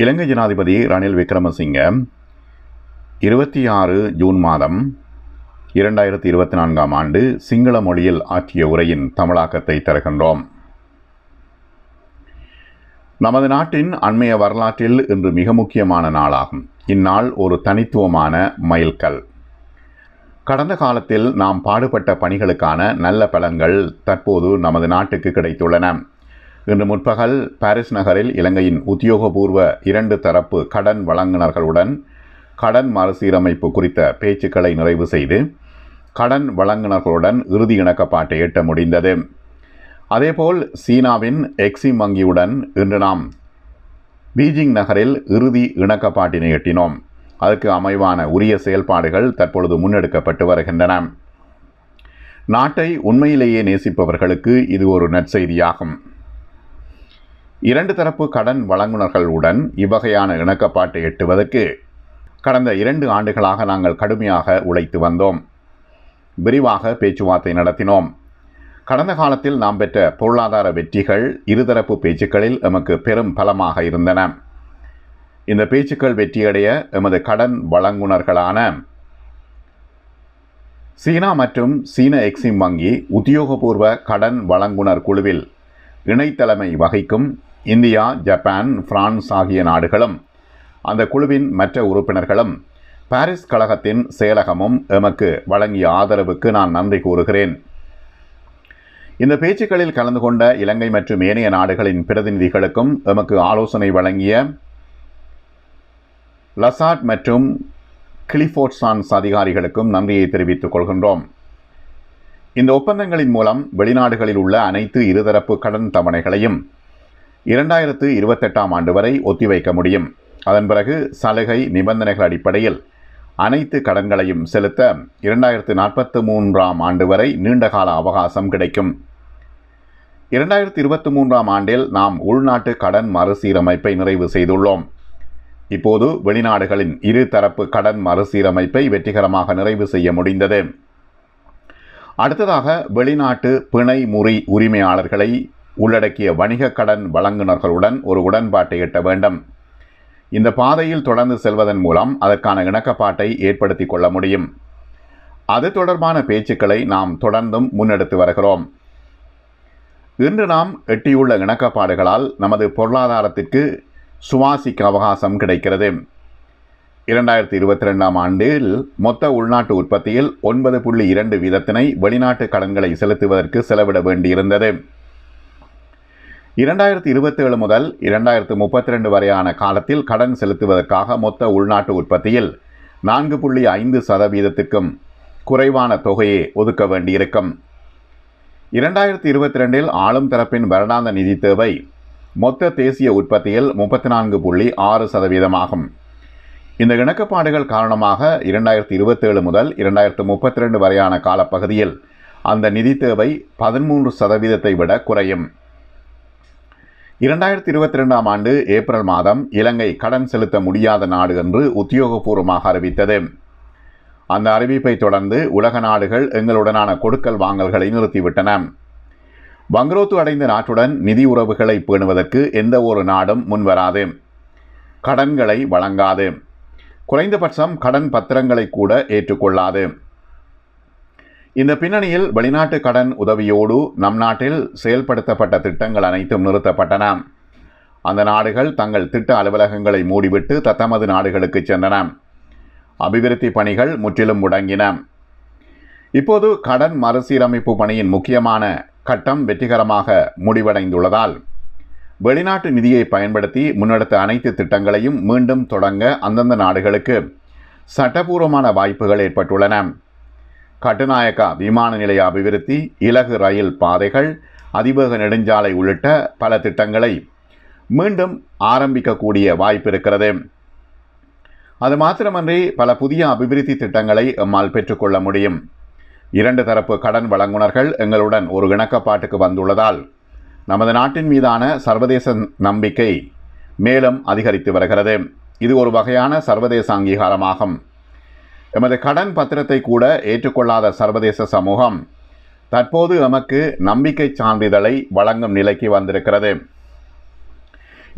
இலங்கை ஜனாதிபதி ரணில் விக்ரமசிங்க இருபத்தி ஆறு ஜூன் மாதம் இரண்டாயிரத்தி இருபத்தி நான்காம் ஆண்டு சிங்கள மொழியில் ஆற்றிய உரையின் தமிழாக்கத்தை தருகின்றோம். நமது நாட்டின் அண்மைய வரலாற்றில் இன்று மிக முக்கியமான நாளாகும். இந்நாள் ஒரு தனித்துவமான மைல்கல். கடந்த காலத்தில் நாம் பாடுபட்ட பணிகளுக்கான நல்ல பலன்கள் தற்போது நமது நாட்டுக்கு கிடைத்துள்ளன. இன்று முற்பகல் பாரிஸ் நகரில் இலங்கையின் உத்தியோகபூர்வ இரண்டு தரப்பு கடன் வழங்குனர்களுடன் கடன் மறுசீரமைப்பு குறித்த பேச்சுக்களை நிறைவு செய்து கடன் வழங்குனர்களுடன் இறுதி இணக்கப்பாட்டை எட்ட முடிந்தது. அதேபோல் சீனாவின் எக்ஸிம் வங்கியுடன் இன்று நாம் பீஜிங் நகரில் இறுதி இணக்கப்பாட்டினை எட்டினோம். அதற்கு அமைவான உரிய செயல்பாடுகள் தற்பொழுது முன்னெடுக்கப்பட்டு வருகின்றன. நாட்டை உண்மையிலேயே நேசிப்பவர்களுக்கு இது ஒரு நற்செய்தியாகும். இரண்டு தரப்பு கடன் வழங்குனர்களுடன் இவ்வகையான இணக்கப்பாட்டை எட்டுவதற்கு கடந்த இரண்டு ஆண்டுகளாக நாங்கள் கடுமையாக உழைத்து வந்தோம். விரிவாக பேச்சுவார்த்தை நடத்தினோம். கடந்த காலத்தில் நாம் பெற்ற பொருளாதார வெற்றிகள் இருதரப்பு பேச்சுக்களில் எமக்கு பெரும் பலமாக இருந்தன. இந்த பேச்சுக்கள் வெற்றியடைய எமது கடன் வழங்குனர்களான சீனா மற்றும் சீன எக்ஸிம் வங்கி உத்தியோகபூர்வ கடன் வழங்குனர் குழுவில் இணைத்தலைமை வகிக்கும் இந்தியா ஜப்பான் பிரான்ஸ் ஆகிய நாடுகளும் அந்த குழுவின் மற்ற உறுப்பினர்களும் பாரிஸ் கழகத்தின் செயலகமும் எமக்கு வழங்கிய ஆதரவுக்கு நான் நன்றி கூறுகிறேன். இந்த பேச்சுக்களில் கலந்து கொண்ட இலங்கை மற்றும் ஏனைய நாடுகளின் பிரதிநிதிகளுக்கும் எமக்கு ஆலோசனை வழங்கிய லசாட் மற்றும் கிளிஃபோர்ட் சான்ஸ் அதிகாரிகளுக்கும் நன்றியை தெரிவித்துக் கொள்கின்றோம். இந்த ஒப்பந்தங்களின் மூலம் வெளிநாடுகளில் உள்ள அனைத்து இருதரப்பு கடன் தவணைகளையும் இரண்டாயிரத்து இருபத்தெட்டாம் ஆண்டு வரை ஒத்திவைக்க முடியும். அதன் பிறகு சலுகை நிபந்தனைகள் அடிப்படையில் அனைத்து கடன்களையும் செலுத்த இரண்டாயிரத்து நாற்பத்து மூன்றாம் ஆண்டு வரை நீண்டகால அவகாசம் கிடைக்கும். இரண்டாயிரத்தி இருபத்தி மூன்றாம் ஆண்டில் நாம் உள்நாட்டு கடன் மறுசீரமைப்பை நிறைவு செய்துள்ளோம். இப்போது வெளிநாடுகளின் இரு தரப்பு கடன் மறுசீரமைப்பை வெற்றிகரமாக நிறைவு செய்ய முடிந்தது. அடுத்ததாக வெளிநாட்டு பிணை முறி உரிமையாளர்களை உள்ளடக்கிய வணிக கடன் வழங்குனர்களுடன் ஒரு உடன்பாட்டை எட்ட வேண்டும். இந்த பாதையில் தொடர்ந்து செல்வதன் மூலம் அதற்கான இணக்கப்பாட்டை ஏற்படுத்தி கொள்ள முடியும். அது தொடர்பான பேச்சுக்களை நாம் தொடர்ந்தும் முன்னெடுத்து வருகிறோம். இன்று நாம் எட்டியுள்ள இணக்கப்பாடுகளால் நமது பொருளாதாரத்திற்கு சுவாசிக்க அவகாசம் கிடைக்கிறது. இரண்டாயிரத்தி இருபத்தி ரெண்டாம் ஆண்டில் மொத்த உள்நாட்டு உற்பத்தியில் ஒன்பது புள்ளி இரண்டு வீதத்தினை வெளிநாட்டு கடன்களை செலுத்துவதற்கு செலவிட வேண்டியிருந்தது. இரண்டாயிரத்தி இருபத்தேழு முதல் இரண்டாயிரத்து முப்பத்தி ரெண்டு வரையான காலத்தில் கடன் செலுத்துவதற்காக மொத்த உள்நாட்டு உற்பத்தியில் நான்கு புள்ளி ஐந்து சதவீதத்துக்கும் குறைவான தொகையை ஒதுக்க வேண்டியிருக்கும். இரண்டாயிரத்தி இருபத்தி ரெண்டில் ஆளும் தரப்பின் வருடாந்த நிதி தேவை மொத்த தேசிய உற்பத்தியில் முப்பத்தி நான்கு புள்ளி ஆறு சதவீதமாகும். இந்த இணக்கப்பாடுகள் காரணமாக இரண்டாயிரத்தி இருபத்தேழு முதல் இரண்டாயிரத்து முப்பத்தி ரெண்டு வரையான காலப்பகுதியில் அந்த நிதி தேவை பதிமூன்று சதவீதத்தை விட குறையும். இரண்டாயிரத்தி இருபத்தி ரெண்டாம் ஆண்டு ஏப்ரல் மாதம் இலங்கை கடன் செலுத்த முடியாத நாடு என்று உத்தியோகபூர்வமாக அறிவித்தது. அந்த அறிவிப்பை தொடர்ந்து உலக நாடுகள் எங்களுடனான கொடுக்கல் வாங்கல்களை நிறுத்திவிட்டன. வங்குரோத்து அடைந்த நாட்டுடன் நிதி உறவுகளை பேணுவதற்கு எந்த ஒரு நாடும் முன்வராது. கடன்களை வழங்காது. குறைந்தபட்சம் கடன் பத்திரங்களை கூட ஏற்றுக்கொள்ளாது. இந்த பின்னணியில் வெளிநாட்டு கடன் உதவியோடு நம் நாட்டில் செயல்படுத்தப்பட்ட திட்டங்கள் அனைத்தும் நிறுத்தப்பட்டன. அந்த நாடுகள் தங்கள் திட்ட அலுவலகங்களை மூடிவிட்டு தத்தமது நாடுகளுக்கு சென்றன. அபிவிருத்தி பணிகள் முற்றிலும் முடங்கின. இப்போது கடன் மறுசீரமைப்பு பணியின் முக்கியமான கட்டம் வெற்றிகரமாக முடிவடைந்துள்ளதால் வெளிநாட்டு நிதியை பயன்படுத்தி முன்னெடுத்த அனைத்து திட்டங்களையும் மீண்டும் தொடங்க அந்தந்த நாடுகளுக்கு சட்டபூர்வமான வாய்ப்புகள் ஏற்பட்டுள்ளன. கட்டுநாயக்கா விமான நிலைய அபிவிருத்தி இலகு ரயில் பாதைகள் அதிவேக நெடுஞ்சாலை உள்ளிட்ட பல திட்டங்களை மீண்டும் ஆரம்பிக்கக்கூடிய வாய்ப்பு இருக்கிறது. அது மாத்திரமன்றி பல புதிய அபிவிருத்தி திட்டங்களை எம்மால் பெற்றுக்கொள்ள முடியும். இரண்டு தரப்பு கடன் வழங்குனர்கள் எங்களுடன் ஒரு இணக்கப்பாட்டுக்கு வந்துள்ளதால் நமது நாட்டின் மீதான சர்வதேச நம்பிக்கை மேலும் அதிகரித்து வருகிறது. இது ஒரு வகையான சர்வதேச அங்கீகாரமாகும் எமது கடன் பத்திரத்தை கூட ஏற்றுக்கொள்ளாத சர்வதேச சமூகம் தற்போது எமக்கு நம்பிக்கை சான்றிதழை வழங்கும் நிலைக்கு வந்திருக்கிறது.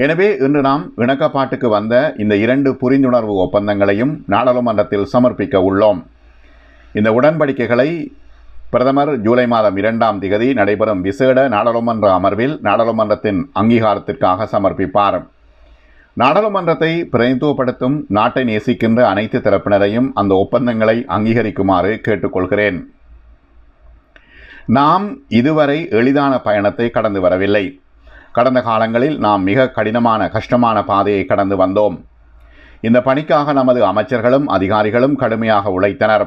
எனவே இன்று நாம் இணக்கப்பாட்டுக்கு வந்த இந்த இரண்டு புரிந்துணர்வு ஒப்பந்தங்களையும் நாடாளுமன்றத்தில் சமர்ப்பிக்க உள்ளோம். இந்த உடன்படிக்கைகளை பிரதமர் ஜூலை மாதம் இரண்டாம் திகதி நடைபெறும் விசேட நாடாளுமன்ற அமர்வில் நாடாளுமன்றத்தின் அங்கீகாரத்திற்காக சமர்ப்பிப்பார். நாடாளுமன்றத்தை பிரதிநிதித்துவப்படுத்தும் நாட்டை நேசிக்கின்ற அனைத்து தரப்பினரையும் அந்த ஒப்பந்தங்களை அங்கீகரிக்குமாறு கேட்டுக்கொள்கிறேன். நாம் இதுவரை எளிதான பயணத்தை கடந்து வரவில்லை. கடந்த காலங்களில் நாம் மிக கடினமான கஷ்டமான பாதையை கடந்து வந்தோம். இந்த பணிக்காக நமது அமைச்சர்களும் அதிகாரிகளும் கடுமையாக உழைத்தனர்.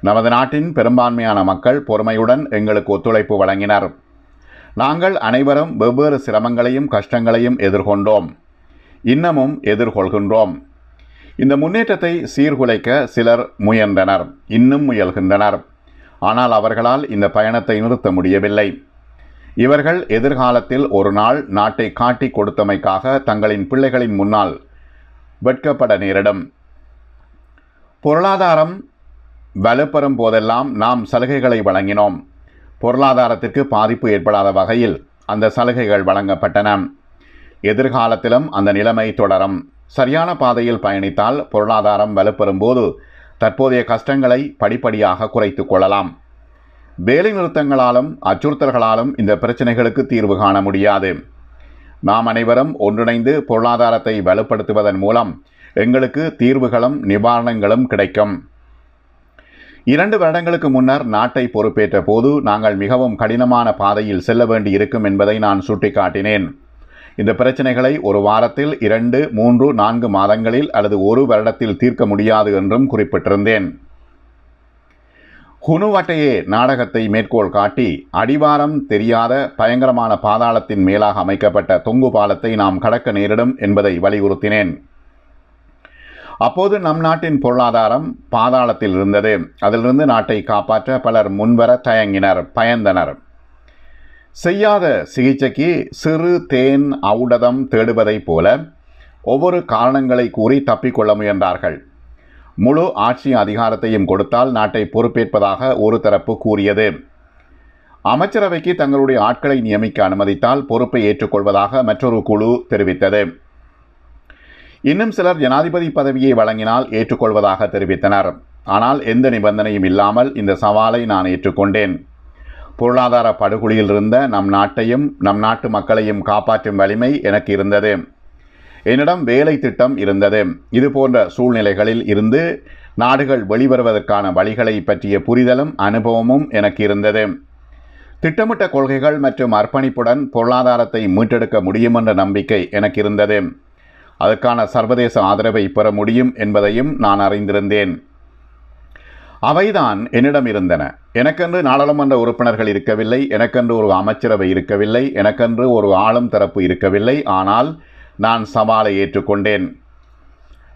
நமது நாட்டின் பெரும்பான்மையான மக்கள் பொறுமையுடன் எங்களுக்கு ஒத்துழைப்பு வழங்கினர். நாங்கள் அனைவரும் வெவ்வேறு சிரமங்களையும் கஷ்டங்களையும் எதிர்கொண்டோம். இன்னமும் எதிர்கொள்கின்றோம். இந்த முன்னேற்றத்தை சீர்குலைக்க சிலர் முயன்றனர். இன்னும் முயல்கின்றனர். ஆனால் அவர்களால் இந்த பயணத்தை நிறுத்த முடியவில்லை. இவர்கள் எதிர்காலத்தில் ஒரு நாள் நாட்டை காட்டி கொடுத்தமைக்காக தங்களின் பிள்ளைகளின் முன்னால் வெட்கப்பட நேரிடும். பொருளாதாரம் வலுப்பெறும் போதெல்லாம் நாம் சலுகைகளை வழங்கினோம். பொருளாதாரத்திற்கு பாதிப்பு ஏற்படாத வகையில் அந்த சலுகைகள் வழங்கப்பட்டன. எதிர்காலத்திலும் அந்த நிலைமை தொடரும். சரியான பாதையில் பயணித்தால் பொருளாதாரம் வலுப்பெறும் போது தற்போதைய கஷ்டங்களை படிப்படியாக குறைத்து கொள்ளலாம். வேலை நிறுத்தங்களாலும் அச்சுறுத்தல்களாலும் இந்த பிரச்சனைகளுக்கு தீர்வு காண முடியாது. நாம் அனைவரும் ஒன்றிணைந்து பொருளாதாரத்தை வலுப்படுத்துவதன் மூலம் எங்களுக்கு தீர்வுகளும் நிவாரணங்களும் கிடைக்கும். இரண்டு வருடங்களுக்கு முன்னர் நாட்டை பொறுப்பேற்ற போது நாங்கள் மிகவும் கடினமான பாதையில் செல்ல வேண்டி இருக்கும் என்பதை நான் சுட்டிக்காட்டினேன். இந்த பிரச்சனைகளை ஒரு வாரத்தில் இரண்டு மூன்று நான்கு மாதங்களில் அல்லது ஒரு வருடத்தில் தீர்க்க முடியாது என்றும் குறிப்பிட்டிருந்தேன். ஹுனுவட்டையே நாடகத்தை மேற்கோள் காட்டி அடிவாரம் தெரியாத பயங்கரமான பாதாளத்தின் மேலாக அமைக்கப்பட்ட தொங்கு பாலத்தை நாம் கடக்க நேரிடும் என்பதை வலியுறுத்தினேன். அப்போது நம் நாட்டின் பொருளாதாரம் பாதாளத்தில் இருந்தது. அதிலிருந்து நாட்டை காப்பாற்ற பலர் முன்வர தயங்கினர் பயந்தனர். செய்யாத சிகிச்சைக்கு சிறு தேன் ஔடதம் தேடுவதைப் போல ஒவ்வொரு காரணங்களை கூறி தப்பிக்கொள்ள முயன்றார்கள். முழு ஆட்சி அதிகாரத்தையும் கொடுத்தால் நாட்டை பொறுப்பேற்பதாக ஒரு தரப்பு கூறியது. அமைச்சரவைக்கு தங்களுடைய ஆட்களை நியமிக்க அனுமதித்தால் பொறுப்பை ஏற்றுக்கொள்வதாக மற்றொரு குழு தெரிவித்தது. இன்னும் சிலர் ஜனாதிபதி பதவியை வழங்கினால் ஏற்றுக்கொள்வதாக தெரிவித்தனர். ஆனால் எந்த நிபந்தனையும் இல்லாமல் இந்த சவாலை நான் ஏற்றுக்கொண்டேன். பொருளாதார படுகொலியில் இருந்த நம் நாட்டையும் நம் நாட்டு மக்களையும் காப்பாற்றும் வலிமை எனக்கு இருந்தது. என்னிடம் வேலை திட்டம் இருந்தது. இது போன்ற சூழ்நிலைகளில் இருந்து நாடுகள் வெளிவருவதற்கான வழிகளை பற்றிய புரிதலும் அனுபவமும் எனக்கு இருந்தது. திட்டமிட்ட கொள்கைகள் மற்றும் அர்ப்பணிப்புடன் பொருளாதாரத்தை மீட்டெடுக்க முடியும் என்ற நம்பிக்கை எனக்கு இருந்தது. அதற்கான சர்வதேச ஆதரவை பெற முடியும் என்பதையும் நான் அறிந்திருந்தேன். அவைதான் என்னிடம் இருந்தன. எனக்கென்று நாடாளுமன்ற உறுப்பினர்கள் இருக்கவில்லை எனக்கென்று ஒரு அமைச்சரவை இருக்கவில்லை எனக்கென்று ஒரு ஆளும் தரப்பு இருக்கவில்லை ஆனால் நான் சவாலை ஏற்றுக்கொண்டேன்.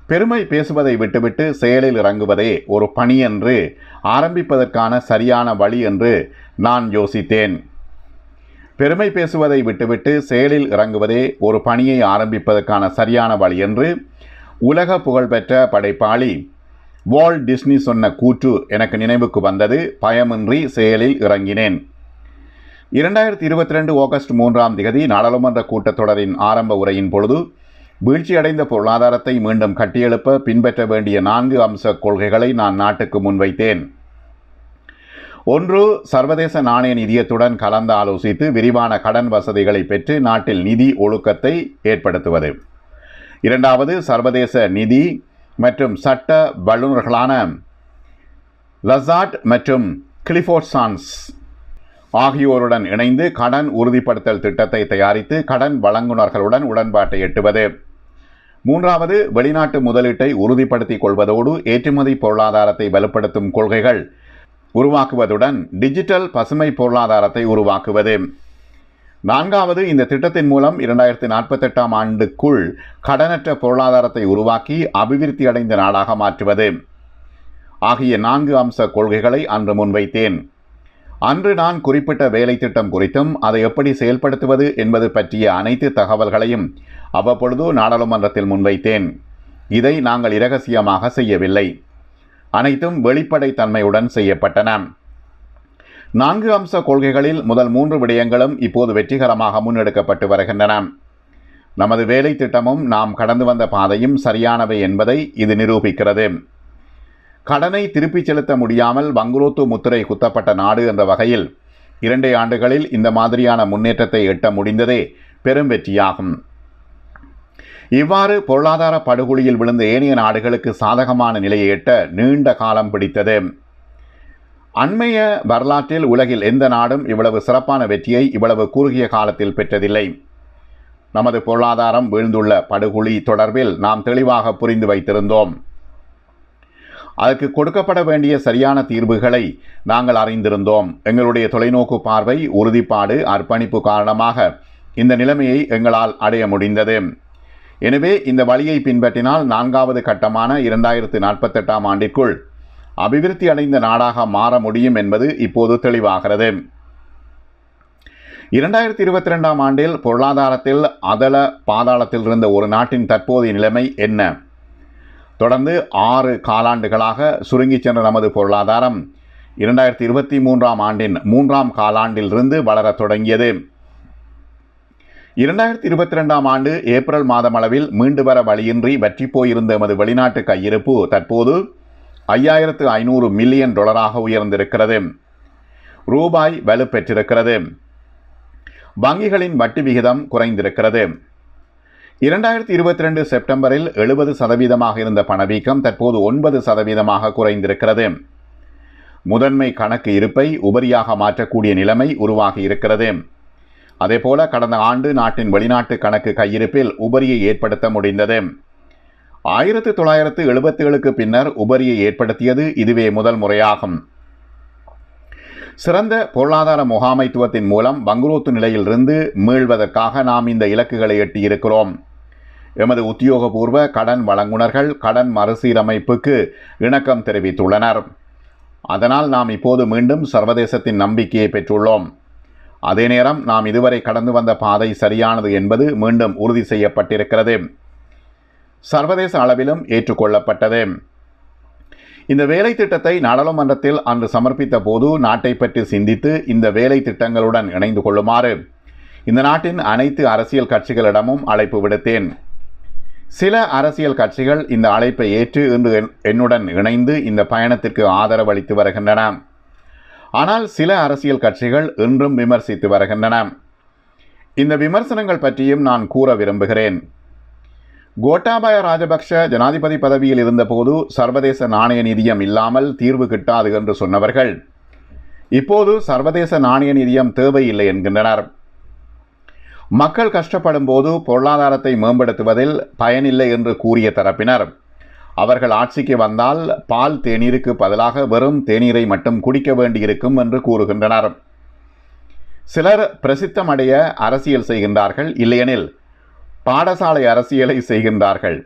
பெருமை பேசுவதை விட்டுவிட்டு செயலில் இறங்குவதே ஒரு பணி என்று ஆரம்பிப்பதற்கான சரியான வழி என்று நான் யோசித்தேன். பெருமை பேசுவதை விட்டுவிட்டு செயலில் இறங்குவதே ஒரு பணியை ஆரம்பிப்பதற்கான சரியான வழி என்று உலக புகழ்பெற்ற படைப்பாளி வால் டிஸ்னி சொன்ன கூற்று எனக்கு நினைவுக்கு வந்தது. பயமின்றி செயலில் இறங்கினேன். இரண்டாயிரத்தி இருபத்தி ரெண்டு ஆகஸ்ட் மூன்றாம் திகதி நாடாளுமன்ற கூட்டத்தொடரின் ஆரம்ப உரையின் பொழுது வீழ்ச்சியடைந்த பொருளாதாரத்தை மீண்டும் கட்டியெழுப்ப பின்பற்ற வேண்டிய நான்கு அம்ச கொள்கைகளை நான் நாட்டுக்கு முன்வைத்தேன். ஒன்று சர்வதேச நாணய நிதியத்துடன் கலந்து ஆலோசித்து விரிவான கடன் வசதிகளை பெற்று நாட்டில் நிதி ஒழுக்கத்தை ஏற்படுத்துவது. இரண்டாவது சர்வதேச நிதி மற்றும் சட்ட வல்லுநர்களான லசாட் மற்றும் கிளிஃபோர்ட்சான்ஸ் ஆகியோருடன் இணைந்து கடன் உறுதிப்படுத்தல் திட்டத்தை தயாரித்து கடன் வழங்குநர்களுடன் உடன்பாட்டை எட்டுவது. மூன்றாவது வெளிநாட்டு முதலீட்டை உறுதிப்படுத்திக் கொள்வதோடு ஏற்றுமதி பொருளாதாரத்தை வலுப்படுத்தும் கொள்கைகள் உருவாக்குவதுடன் டிஜிட்டல் பசுமை பொருளாதாரத்தை உருவாக்குவது. நான்காவது இந்த திட்டத்தின் மூலம் இரண்டாயிரத்தி நாற்பத்தெட்டாம் ஆண்டுக்குள் கடனற்ற பொருளாதாரத்தை உருவாக்கி அபிவிருத்தி அடைந்த நாடாக மாற்றுவது. ஆகிய நான்கு அம்ச கொள்கைகளை அன்று முன்வைத்தேன். அன்று நான் குறிப்பிட்ட வேலை திட்டம் குறித்தும் அதை எப்படி செயல்படுத்துவது என்பது பற்றிய அனைத்து தகவல்களையும் அவ்வப்பொழுது நாடாளுமன்றத்தில் முன்வைத்தேன். இதை நாங்கள் இரகசியமாக செய்யவில்லை. அனைத்தும் வெளிப்படைத்தன்மையுடன் செய்யப்பட்டன. நான்கு அம்ச கொள்கைகளில் முதல் மூன்று விடயங்களும் இப்போது வெற்றிகரமாக முன்னெடுக்கப்பட்டு வருகின்றன. நமது வேலை திட்டமும் நாம் கடந்து வந்த பாதையும் சரியானவை என்பதை இது நிரூபிக்கிறது. கடனை திருப்பிச் செலுத்த முடியாமல் வங்குரோத்து முத்திரை குத்தப்பட்ட நாடு என்ற வகையில் இரண்டே ஆண்டுகளில் இந்த மாதிரியான முன்னேற்றத்தை எட்ட முடிந்ததே பெரும் வெற்றியாகும். இவ்வாறு பொருளாதார படுகொலியில் விழுந்த ஏனைய நாடுகளுக்கு சாதகமான நிலையை எட்ட நீண்ட காலம் பிடித்தது. அண்மைய வரலாற்றில் உலகில் எந்த நாடும் இவ்வளவு சிறப்பான வெற்றியை இவ்வளவு குறுகிய காலத்தில் பெற்றதில்லை. நமது பொருளாதாரம் வீழ்ந்துள்ள படுகுழி தொடர்பில் நாம் தெளிவாக புரிந்து வைத்திருந்தோம். அதற்கு கொடுக்கப்பட வேண்டிய சரியான தீர்வுகளை நாங்கள் அறிந்திருந்தோம். எங்களுடைய தொலைநோக்கு பார்வை உறுதிப்பாடு அர்ப்பணிப்பு காரணமாக இந்த நிலைமையை எங்களால் அடைய முடிந்தது. எனவே இந்த வழியை பின்பற்றினால் நான்காவது கட்டமான இரண்டாயிரத்து நாற்பத்தெட்டாம் ஆண்டிற்குள் அபிவிருத்தி அடைந்த நாடாக மாற முடியும் என்பது இப்போது தெளிவாகிறது. இரண்டாயிரத்தி இருபத்தி ரெண்டாம் ஆண்டில் பொருளாதாரத்தில் அதல பாதாளத்தில் இருந்த ஒரு நாட்டின் தற்போதைய நிலைமை என்ன? தொடர்ந்து ஆறு காலாண்டுகளாக சுருங்கிச் சென்ற நமது பொருளாதாரம் இரண்டாயிரத்தி இருபத்தி மூன்றாம் ஆண்டின் மூன்றாம் காலாண்டிலிருந்து வளரத் தொடங்கியது. இரண்டாயிரத்தி இருபத்தி ரெண்டாம் ஆண்டு ஏப்ரல் மாதமளவில் மீண்டு வர வழியின்றி வற்றி போயிருந்த எமது வெளிநாட்டு கையிருப்பு தற்போது ஐயாயிரத்து ஐநூறு மில்லியன் டாலராக உயர்ந்திருக்கிறது. ரூபாய் வலுப்பெற்றிருக்கிறது வங்கிகளின் வட்டி விகிதம் குறைந்திருக்கிறது. இரண்டாயிரத்தி இருபத்தி ரெண்டு செப்டம்பரில் எழுபது சதவீதமாக இருந்த பணவீக்கம் தற்போது ஒன்பது சதவீதமாக குறைந்திருக்கிறது. முதன்மை கணக்கு இருப்பை உபரியாக மாற்றக்கூடிய நிலைமை உருவாகி இருக்கிறது. அதேபோல கடந்த ஆண்டு நாட்டின் வெளிநாட்டு கணக்கு கையிருப்பில் உபரியை ஏற்படுத்த முடிந்தது. ஆயிரத்து தொள்ளாயிரத்து எழுபத்தி ஏழுக்கு பின்னர் உபரியை ஏற்படுத்தியது இதுவே முதல் முறையாகும். சிறந்த பொருளாதார முகாமைத்துவத்தின் மூலம் பங்குரோத்து நிலையிலிருந்து மீள்வதற்காக நாம் இந்த இலக்குகளை எட்டியிருக்கிறோம். எமது உத்தியோகபூர்வ கடன் வழங்குனர்கள் கடன் மறுசீரமைப்புக்கு இணக்கம் தெரிவித்துள்ளனர். அதனால் நாம் இப்போது மீண்டும் சர்வதேசத்தின் நம்பிக்கையை பெற்றுள்ளோம். அதே நேரம் நாம் இதுவரை கடந்து வந்த பாதை சரியானது என்பது மீண்டும் உறுதி செய்யப்பட்டிருக்கிறது. சர்வதேச அளவிலும் ஏற்றுக்கொள்ளப்பட்டது. இந்த வேலை திட்டத்தை நாடாளுமன்றத்தில் அன்று சமர்ப்பித்த போது நாட்டை பற்றி சிந்தித்து இந்த வேலை திட்டங்களுடன் இணைந்து கொள்ளுமாறு இந்த நாட்டின் அனைத்து அரசியல் கட்சிகளிடமும் அழைப்பு விடுத்தேன். சில அரசியல் கட்சிகள் இந்த அழைப்பை ஏற்று இன்று என்னுடன் இணைந்து இந்த பயணத்திற்கு ஆதரவு அளித்து வருகின்றன. ஆனால் சில அரசியல் கட்சிகள் இன்றும் விமர்சித்து வருகின்றன. இந்த விமர்சனங்கள் பற்றியும் நான் கூற விரும்புகிறேன். கோட்டாபய ராஜபக்ஷ ஜனாதிபதி பதவியில் இருந்தபோது சர்வதேச நாணய நிதியம் இல்லாமல் தீர்வு கிட்டாது என்று சொன்னவர்கள். இப்போது சர்வதேச நாணய நிதியம் தேவையில்லை என்கின்றனர். மக்கள் கஷ்டப்படும் போது பொருளாதாரத்தை மேம்படுத்துவதில் பயனில்லை என்று கூறிய தரப்பினர். அவர்கள் ஆட்சிக்கு வந்தால் பால் தேநீருக்கு பதிலாக வெறும் தேநீரை மட்டும் குடிக்க வேண்டியிருக்கும் என்று கூறுகின்றனர். சிலர் பிரசித்தமடைய அரசியல் செய்கின்றார்கள் இல்லையெனில் பாடசாலை அரசியலை செய்கின்றார்கள்.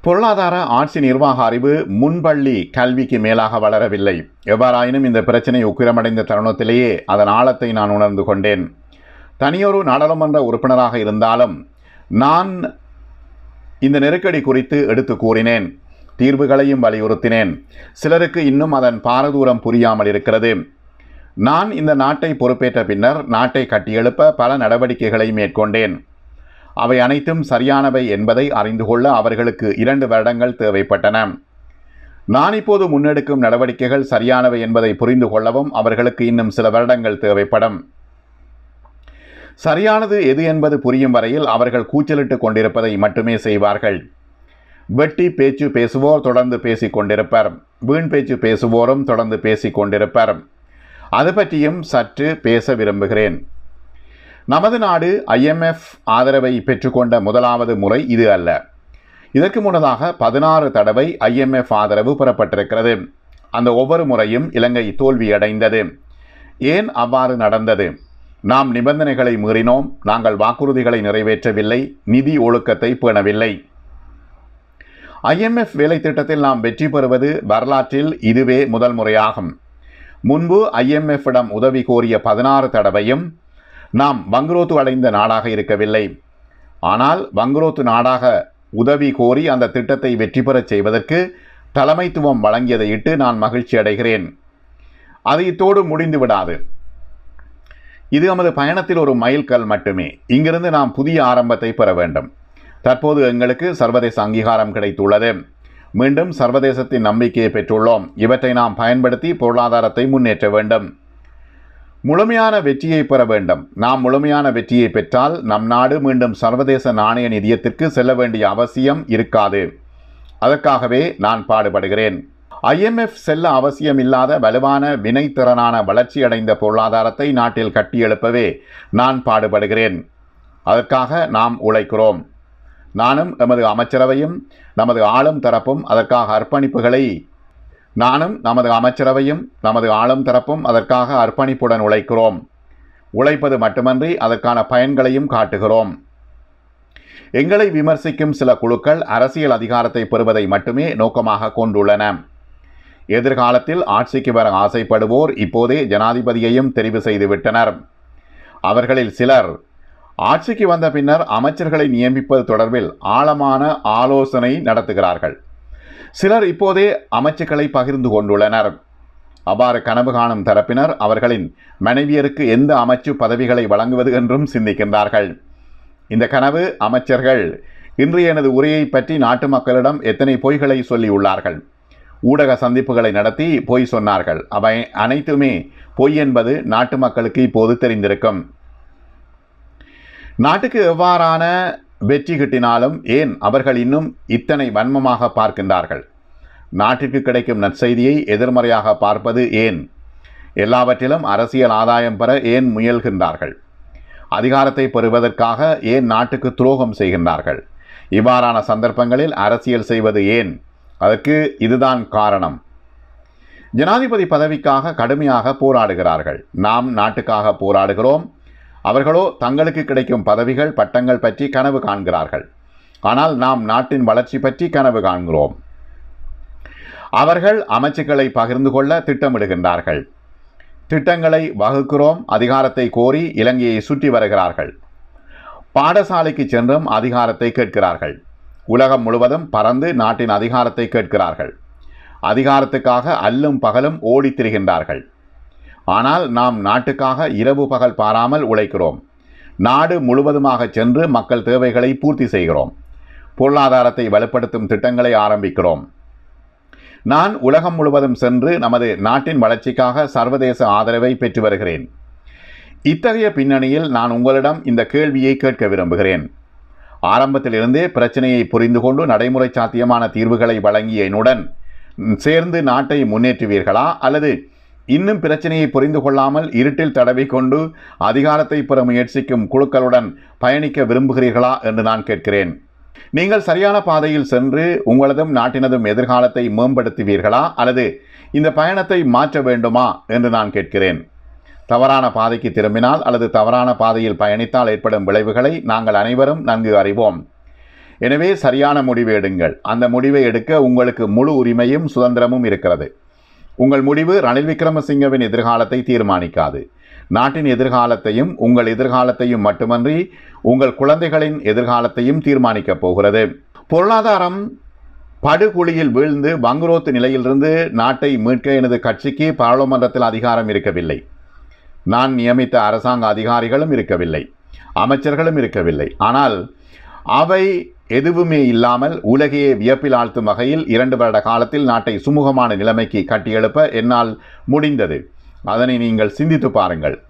பொருளாதார ஆட்சி நிர்வாக அறிவு முன்பள்ளி கல்விக்கு மேலாக வளரவில்லை. எவ்வாறாயினும் இந்த பிரச்சனை உக்கிரமடைந்த தருணத்திலேயே அதன் ஆழத்தை நான் உணர்ந்து கொண்டேன். தனியொரு நாடாளுமன்ற உறுப்பினராக இருந்தாலும் நான் இந்த நெருக்கடி குறித்து எடுத்து கூறினேன். தீர்வுகளையும் வலியுறுத்தினேன். சிலருக்கு இன்னும் அதன் பாரதூரம் புரியாமல் இருக்கிறது. நான் இந்த நாட்டை பொறுப்பேற்ற பின்னர் நாட்டை கட்டியெழுப்ப பல நடவடிக்கைகளை மேற்கொண்டேன். அவை அனைத்தும் சரியானவை என்பதை அறிந்து கொள்ள அவர்களுக்கு இரண்டு வருடங்கள் தேவைப்பட்டன. நான் இப்போது முன்னெடுக்கும் நடவடிக்கைகள் சரியானவை என்பதை புரிந்து கொள்ளவும் அவர்களுக்கு இன்னும் சில வருடங்கள் தேவைப்படும். சரியானது எது என்பது புரியும் வரையில் அவர்கள் கூச்சலிட்டு கொண்டிருப்பதை மட்டுமே செய்வார்கள். வெட்டி பேச்சு பேசுவோர் தொடர்ந்து பேசிக் கொண்டிருப்பர். வீண் பேச்சு பேசுவோரும் தொடர்ந்து பேசிக் கொண்டிருப்பர். அது பற்றியும் சற்று பேச விரும்புகிறேன். நமது நாடு ஐஎம்எஃப் ஆதரவை பெற்றுக்கொண்ட முதலாவது முறை இது அல்ல. இதற்கு முன்னதாக பதினாறு தடவை ஐஎம்எஃப் ஆதரவு பெறப்பட்டிருக்கிறது. அந்த ஒவ்வொரு முறையும் இலங்கை தோல்வியடைந்தது. ஏன் அவ்வாறு நடந்தது? நாம் நிபந்தனைகளை மீறினோம். நாங்கள் வாக்குறுதிகளை நிறைவேற்றவில்லை. நிதி ஒழுக்கத்தை பேணவில்லை. ஐஎம்எஃப் வேலை திட்டத்தில் நாம் வெற்றி பெறுவது வரலாற்றில் இதுவே முதல் முறையாகும். முன்பு ஐஎம்எஃப்பிடம் உதவி கோரிய பதினாறு தடவையும் நாம் வங்குரோத்து அடைந்த நாடாக இருக்கவில்லை. ஆனால் வங்குரோத்து நாடாக உதவி கோரி அந்த திட்டத்தை வெற்றி பெறச் செய்வதற்கு தலைமைத்துவம் வழங்கியதை இட்டு நான் மகிழ்ச்சி அடைகிறேன். அது இத்தோடு முடிந்து விடாது. இது நமது பயணத்தில் ஒரு மைல்கல் மட்டுமே. இங்கிருந்து நாம் புதிய ஆரம்பத்தை பெற வேண்டும். தற்போது எங்களுக்கு சர்வதேச அங்கீகாரம் கிடைத்துள்ளது. மீண்டும் சர்வதேசத்தின் நம்பிக்கையை பெற்றுள்ளோம். இவற்றை நாம் பயன்படுத்தி பொருளாதாரத்தை முன்னேற்ற வேண்டும். முழுமையான வெற்றியை பெற வேண்டும். நாம் முழுமையான வெற்றியை பெற்றால் நம் நாடு மீண்டும் சர்வதேச நாணய நிதியத்திற்கு செல்ல வேண்டிய அவசியம் இருக்காது. அதற்காகவே நான் பாடுபடுகிறேன். ஐஎம்எஃப் செல்ல அவசியமில்லாத வலுவான வினைத்திறனான வளர்ச்சியடைந்த பொருளாதாரத்தை நாட்டில் கட்டியெழுப்பவே நான் பாடுபடுகிறேன். அதற்காக நாம் உழைக்கிறோம். நானும் எமது அமைச்சரவையும் நமது ஆளும் தரப்பும் அதற்காக அர்ப்பணிப்புகளை நானும் நமது அமைச்சரவையும் நமது ஆளும் தரப்பும் அதற்காக அர்ப்பணிப்புடன் உழைக்கிறோம். உழைப்பது மட்டுமன்றி அதற்கான பயன்களையும் காட்டுகிறோம். எங்களை விமர்சிக்கும் சில குழுக்கள் அரசியல் அதிகாரத்தை பெறுவதை மட்டுமே நோக்கமாக கொண்டுள்ளன. எதிர்காலத்தில் ஆட்சிக்கு வர ஆசைப்படுவோர் இப்போதே ஜனாதிபதியையும் தெரிவு செய்துவிட்டனர் அவர்களில் சிலர் ஆட்சிக்கு வந்த பின்னர் அமைச்சர்களை நியமிப்பது தொடர்பில் ஆழமான ஆலோசனை நடத்துகிறார்கள். சிலர் இப்போதே அமைச்சுக்களை பகிர்ந்து கொண்டுள்ளனர். அவ்வாறு கனவு காணும் தரப்பினர் அவர்களின் மனைவியருக்கு எந்த அமைச்சு பதவிகளை வழங்குவது என்றும் சிந்திக்கின்றார்கள். இந்த கனவு அமைச்சர்கள் இன்று எனது உரையை பற்றி நாட்டு மக்களிடம் எத்தனை பொய்களை சொல்லியுள்ளார்கள்? ஊடக சந்திப்புகளை நடத்தி பொய் சொன்னார்கள். அவை அனைத்துமே பொய் என்பது நாட்டு மக்களுக்கு இப்போது தெரிந்திருக்கும். நாட்டுக்கு எவ்வாறான வெற்றி கிட்டினாலும் ஏன் அவர்கள் இன்னும் இத்தனை வன்மமாக பார்க்கின்றார்கள்? நாட்டிற்கு கிடைக்கும் நற்செய்தியை எதிர்மறையாக பார்ப்பது ஏன்? எல்லாவற்றிலும் அரசியல் ஆதாயம் பெற ஏன் முயல்கின்றார்கள்? அதிகாரத்தை பெறுவதற்காக ஏன் நாட்டுக்கு துரோகம் செய்கின்றார்கள்? இவ்வாறான சந்தர்ப்பங்களில் அரசியல் செய்வது ஏன்? அதற்கு இதுதான் காரணம். ஜனாதிபதி பதவிக்காக கடுமையாக போராடுகிறார்கள். நாம் நாட்டுக்காக போராடுகிறோம். அவர்களோ தங்களுக்கு கிடைக்கும் பதவிகள் பட்டங்கள் பற்றி கனவு காண்கிறார்கள். ஆனால் நாம் நாட்டின் வளர்ச்சி பற்றி கனவு காண்கிறோம். அவர்கள் அமைச்சுக்களை பகிர்ந்து கொள்ள திட்டமிடுகின்றார்கள். திட்டங்களை வகுக்கிறோம் அதிகாரத்தை கோரி இலங்கையை சுற்றி வருகிறார்கள். பாடசாலைக்கு சென்றும் அதிகாரத்தை கேட்கிறார்கள். உலகம் முழுவதும் பறந்து நாட்டின் அதிகாரத்தை கேட்கிறார்கள். அதிகாரத்துக்காக அல்லும் பகலும் ஓடித் திரிகின்றார்கள். ஆனால் நாம் நாட்டுக்காக இரவு பகல் பாராமல் உழைக்கிறோம். நாடு முழுவதுமாக சென்று மக்கள் தேவைகளை பூர்த்தி செய்கிறோம். பொருளாதாரத்தை வலுப்படுத்தும் திட்டங்களை ஆரம்பிக்கிறோம். நான் உலகம் முழுவதும் சென்று நமது நாட்டின் வளர்ச்சிக்காக சர்வதேச ஆதரவை பெற்று வருகிறேன். இத்தகைய பின்னணியில் நான் உங்களிடம் இந்த கேள்வியை கேட்க விரும்புகிறேன். ஆரம்பத்திலிருந்தே பிரச்சனையை புரிந்து கொண்டு நடைமுறை சாத்தியமான தீர்வுகளை வழங்கிய என்னுடன் சேர்ந்து நாட்டை முன்னேற்றுவீர்களா அல்லது இன்னும் பிரச்சனையை புரிந்து கொள்ளாமல் இருட்டில் தடவிக்கொண்டு அதிகாரத்தை பெற முயற்சிக்கும் குழுக்களுடன் பயணிக்க விரும்புகிறீர்களா என்று நான் கேட்கிறேன். நீங்கள் சரியான பாதையில் சென்று உங்களதும் நாட்டினதும் எதிர்காலத்தை மேம்படுத்துவீர்களா? அல்லது இந்த பயணத்தை மாற்ற வேண்டுமா? என்று நான் கேட்கிறேன். தவறான பாதைக்கு திரும்பினால் அல்லது தவறான பாதையில் பயணித்தால் ஏற்படும் விளைவுகளை நாங்கள் அனைவரும் நன்கு அறிவோம். எனவே சரியான முடிவு எடுங்கள். அந்த முடிவை எடுக்க உங்களுக்கு முழு உரிமையும் சுதந்திரமும் இருக்கிறது. உங்கள் முடிவு ரணில் விக்ரமசிங்கவின் எதிர்காலத்தை தீர்மானிக்காது. நாட்டின் எதிர்காலத்தையும் உங்கள் எதிர்காலத்தையும் மட்டுமன்றி உங்கள் குழந்தைகளின் எதிர்காலத்தையும் தீர்மானிக்கப் போகிறது. பொருளாதாரம் படுகுழியில் வீழ்ந்து பங்குரோத்து நிலையிலிருந்து நாட்டை மீட்க எனது கட்சிக்கு பாராளுமன்றத்தில் அதிகாரம் இருக்கவில்லை. நான் நியமித்த அரசாங்க அதிகாரிகளும் இருக்கவில்லை. அமைச்சர்களும் இருக்கவில்லை. ஆனால் அவை எதுவுமே இல்லாமல் உலகையே வியப்பில் ஆழ்த்தும் வகையில் இரண்டு வருட காலத்தில் நாட்டை சுமூகமான நிலைமைக்கு கட்டியெழுப்ப என்னால் முடிந்தது. அதனை நீங்கள் சிந்தித்து பாருங்கள்.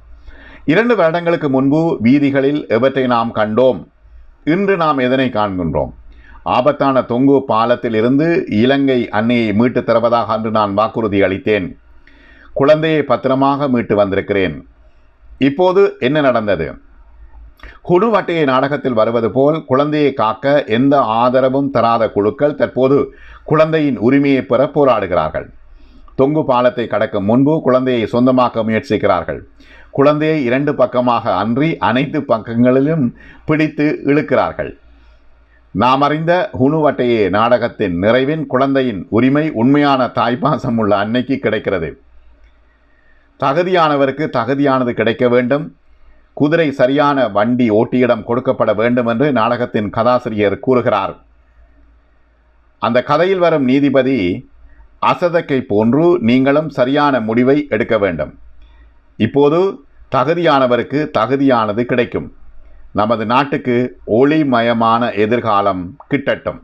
இரண்டு வருடங்களுக்கு முன்பு வீதிகளில் எவற்றை நாம் கண்டோம்? இன்று நாம் எதனை காண்கின்றோம்? ஆபத்தான தொங்கு பாலத்தில் இருந்து இலங்கை அன்னையை மீட்டு தருவதாக அன்று நான் வாக்குறுதி அளித்தேன். குழந்தையை பத்திரமாக மீட்டு வந்திருக்கிறேன். இப்போது என்ன நடந்தது? குடுவட்டையை நாடகத்தில் வருவது போல் குழந்தையை காக்க எந்த ஆதரவும் தராத குழுக்கள் தற்போது குழந்தையின் உரிமையை பெற போராடுகிறார்கள். தொங்கு பாலத்தை கடக்கும் முன்பு குழந்தையை சொந்தமாக்க முயற்சிக்கிறார்கள். குழந்தையை இரண்டு பக்கமாக அன்றி அனைத்து பக்கங்களிலும் பிடித்து இழுக்கிறார்கள். நாம் அறிந்த ஹுணுவட்டையே நாடகத்தின் நிறைவின் குழந்தையின் உரிமை உண்மையான தாய்ப்பாசம் உள்ள அன்னைக்கு கிடைக்கிறது. தகுதியானவருக்கு தகுதியானது கிடைக்க வேண்டும். குதிரை சரியான வண்டி ஓட்டியிடம் கொடுக்கப்பட வேண்டும் என்று நாடகத்தின் கதாசிரியர் கூறுகிறார். அந்த கதையில் வரும் நீதிபதி அசதக்கை போன்று நீங்களும் சரியான முடிவை எடுக்க வேண்டும். இப்போது தகுதியானவருக்கு தகுதியானது கிடைக்கும். நமது நாட்டுக்கு ஒளிமயமான எதிர்காலம் கிட்டட்டும்.